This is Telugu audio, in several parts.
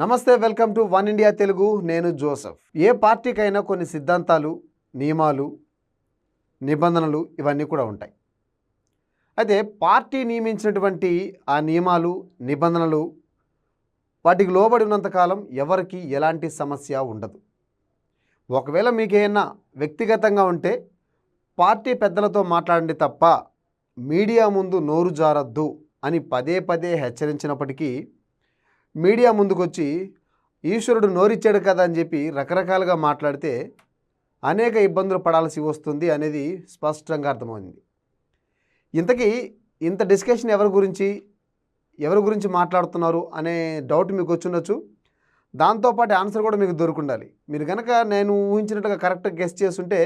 నమస్తే welcome to One India Telugu. నేను జోసఫ్. ఏ పార్టీకైనా కొన్ని సిద్ధాంతాలు నియమాలు నిబంధనలు ఇవన్నీ కూడా ఉంటాయి. అయితే పార్టీ నియమించినటువంటి ఆ నియమాలు నిబంధనలు వాటికి లోబడి ఉన్నంతకాలం ఎవరికి ఎలాంటి సమస్య ఉండదు. ఒకవేళ మీకేమైనా వ్యక్తిగతంగా ఉంటే పార్టీ పెద్దలతో మాట్లాడండి తప్ప మీడియా ముందు నోరు జారద్దు అని పదే పదే హెచ్చరించినప్పటికీ మీడియా ముందుకొచ్చి ఈశ్వరుడు నోరిచ్చాడు కదా అని చెప్పి రకరకాలుగా మాట్లాడితే అనేక ఇబ్బందులు పడాల్సి వస్తుంది అనేది స్పష్టంగా అర్థమైంది. ఇంతకీ ఇంత డిస్కషన్ ఎవరి గురించి ఎవరి గురించి మాట్లాడుతున్నారు అనే డౌట్ మీకు వచ్చుండొచ్చు. దాంతోపాటు ఆన్సర్ కూడా మీకు దొరుకుండాలి. మీరు కనుక నేను ఊహించినట్టుగా కరెక్ట్గా గెస్ట్ చేస్తుంటే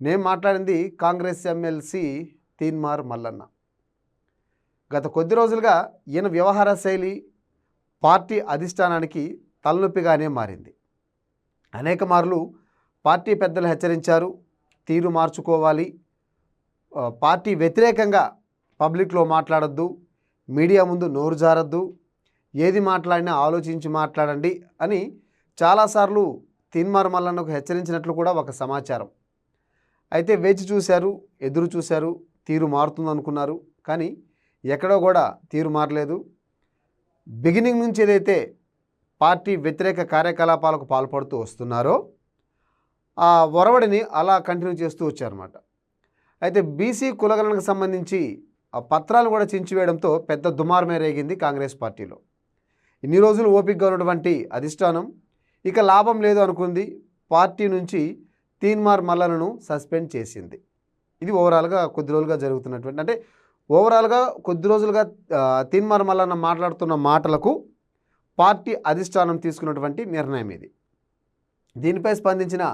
నేను మాట్లాడింది కాంగ్రెస్ ఎమ్మెల్సీ తీన్మార్ మల్లన్న. గత కొద్ది రోజులుగా ఈయన వ్యవహార శైలి పార్టీ అధిష్టానానికి తలనొప్పిగానే మారింది. అనేక మార్లు పార్టీ పెద్దలు హెచ్చరించారు తీరు మార్చుకోవాలి. పార్టీ వ్యతిరేకంగా పబ్లిక్లో మాట్లాడొద్దు మీడియా ముందు నోరు జారద్దు ఏది మాట్లాడినా ఆలోచించి మాట్లాడండి అని చాలాసార్లు తీన్మార్ మల్లన్నకు హెచ్చరించినట్లు కూడా ఒక సమాచారం. అయితే వేచి చూశారు ఎదురు చూశారు తీరు మారుతుందనుకున్నారు. కానీ ఎక్కడో కూడా తీరు మారలేదు. బిగినింగ్ నుంచి ఏదైతే పార్టీ వ్యతిరేక కార్యకలాపాలకు పాల్పడుతూ వస్తున్నారో ఆ ఒరవడిని అలా కంటిన్యూ చేస్తూ వచ్చారన్నమాట. అయితే బీసీ కులగణనకు సంబంధించి ఆ పత్రాలు కూడా చించివేయడంతో పెద్ద దుమారమే రేగింది కాంగ్రెస్ పార్టీలో. ఇన్ని రోజులు ఓపికగా ఉన్నటువంటి అధిష్టానం ఇక లాభం లేదు అనుకుంది. పార్టీ నుంచి తీన్మార్ మల్లలను సస్పెండ్ చేసింది. ఇది ఓవరాల్గా కొద్ది రోజులుగా జరుగుతున్నటువంటి అంటే ఓవరాల్గా కొద్ది రోజులుగా ఆ, తీన్మార్ మల్లన్న మాట్లాడుతున్న మాటలకు పార్టీ అధిష్టానం తీసుకున్నటువంటి నిర్ణయం ఇది. దీనిపై స్పందించిన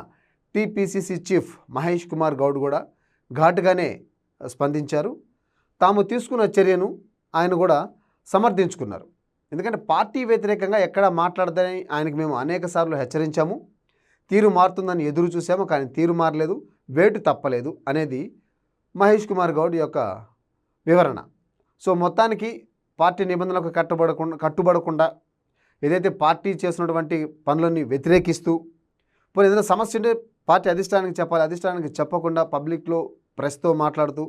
టీపీసీసీ చీఫ్ మహేష్ కుమార్ గౌడ్ కూడా ఘాటుగానే స్పందించారు. తాము తీసుకున్న చర్యను ఆయన కూడా సమర్థించుకున్నారు. ఎందుకంటే పార్టీ వ్యతిరేకంగా ఎక్కడ మాట్లాడదని ఆయనకు మేము అనేక సార్లు హెచ్చరించాము. తీరు మారుతుందని ఎదురు చూసాము కానీ తీరు మారలేదు వేటు తప్పలేదు అనేది మహేష్ కుమార్ గౌడ్ యొక్క వివరణ. సో మొత్తానికి పార్టీ నిబంధనలకు కట్టుబడకుండా కట్టుబడకుండా ఏదైతే పార్టీ చేసినటువంటి పనులని వ్యతిరేకిస్తూ పోనీ ఏదైనా సమస్య ఉంటే పార్టీ అధిష్టానానికి చెప్పాలి అధిష్టానానికి చెప్పకుండా పబ్లిక్లో ప్రెస్తో మాట్లాడుతూ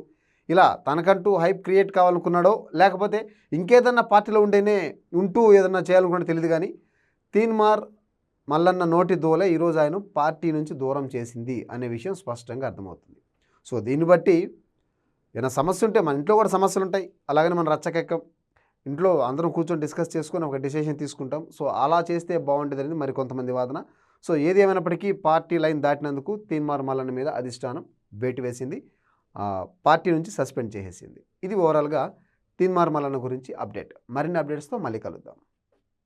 ఇలా తనకంటూ హైప్ క్రియేట్ కావాలనుకున్నాడో లేకపోతే ఇంకేదన్నా పార్టీలో ఉండేనే ఉంటూ ఏదన్నా చేయాలనుకున్నా తెలియదు కానీ తీన్మార్ మల్లన్న నోటి దోలే ఈరోజు ఆయన పార్టీ నుంచి దూరం చేసింది అనే విషయం స్పష్టంగా అర్థమవుతుంది. సో దీన్ని బట్టి ఏదైనా సమస్య ఉంటే మన ఇంట్లో కూడా సమస్యలు ఉంటాయి అలాగని మనం రచ్చకెక్కం. ఇంట్లో అందరం కూర్చొని డిస్కస్ చేసుకొని ఒక డిసిషన్ తీసుకుంటాం. సో అలా చేస్తే బాగుంటుందని మరి కొంతమంది వాదన. సో ఏది ఏమైనప్పటికీ పార్టీ లైన్ దాటినందుకు తీన్మార్ మల్లన్న మీద అధిష్టానం వేటు వేసింది. పార్టీ నుంచి సస్పెండ్ చేసేసింది. ఇది ఓవరాల్గా తీన్మార్ మల్లన్న గురించి అప్డేట్. మరిన్ని అప్డేట్స్తో మళ్ళీ కలుద్దాం.